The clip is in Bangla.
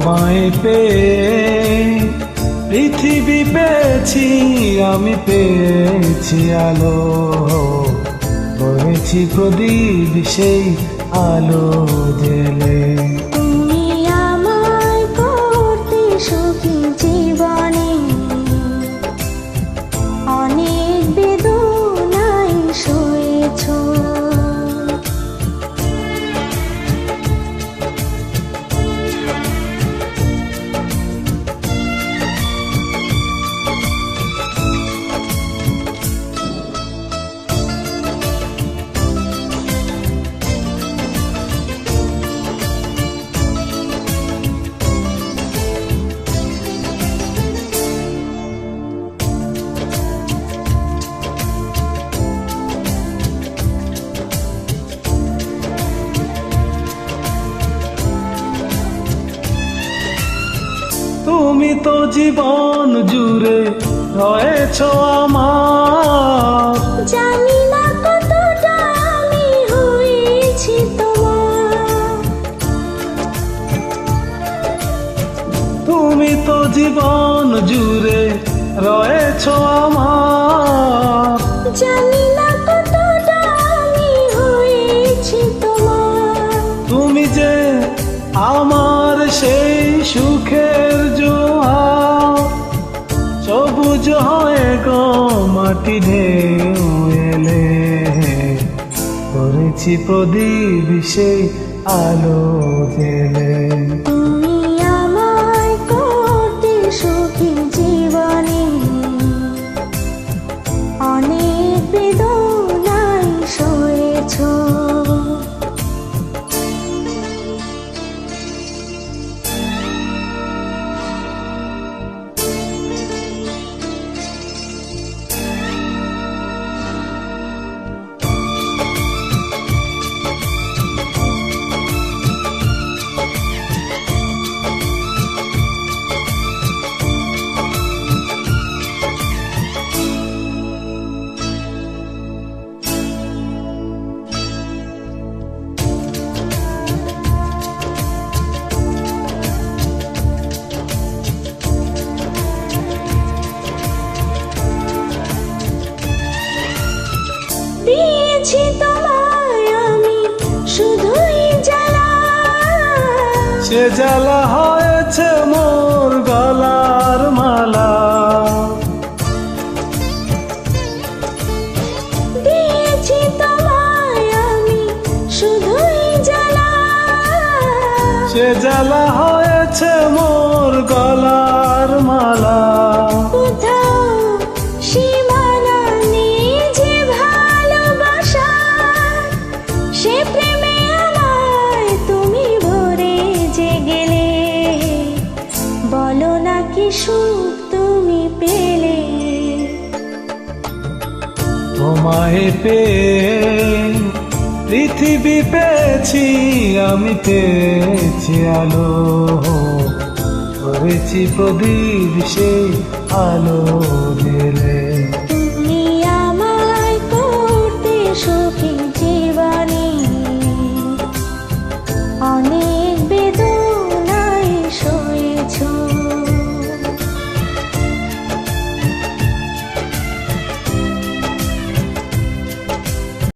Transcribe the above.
তোমায় পেয়ে পৃথিবী পেয়েছি আমি পেয়েছি আলো। করেছি প্রদীপ সেই আলো জেলে। তুমি জীবন জুড়ে রয়েছ আমার। জানি না কতটা আমি হয়েছি তোমার। তুমি তো জীবন জুড়ে রয়েছ আমার। জানি না কতটা আমি হয়েছি তোমার। তুমি যে আমার সেই সুখের মাটি ঢেউ এলে করেছি প্রদীপ সেই আলো জেলে। সে জ্বালা হয়েছে মোর গলার মালা। সে জ্বালা হয়েছে মোর গলার তোমায় পেয়ে পৃথিবী পেয়েছি আমি পেয়েছি আলো। করেছি প্রদীপ সেই আলো জেলে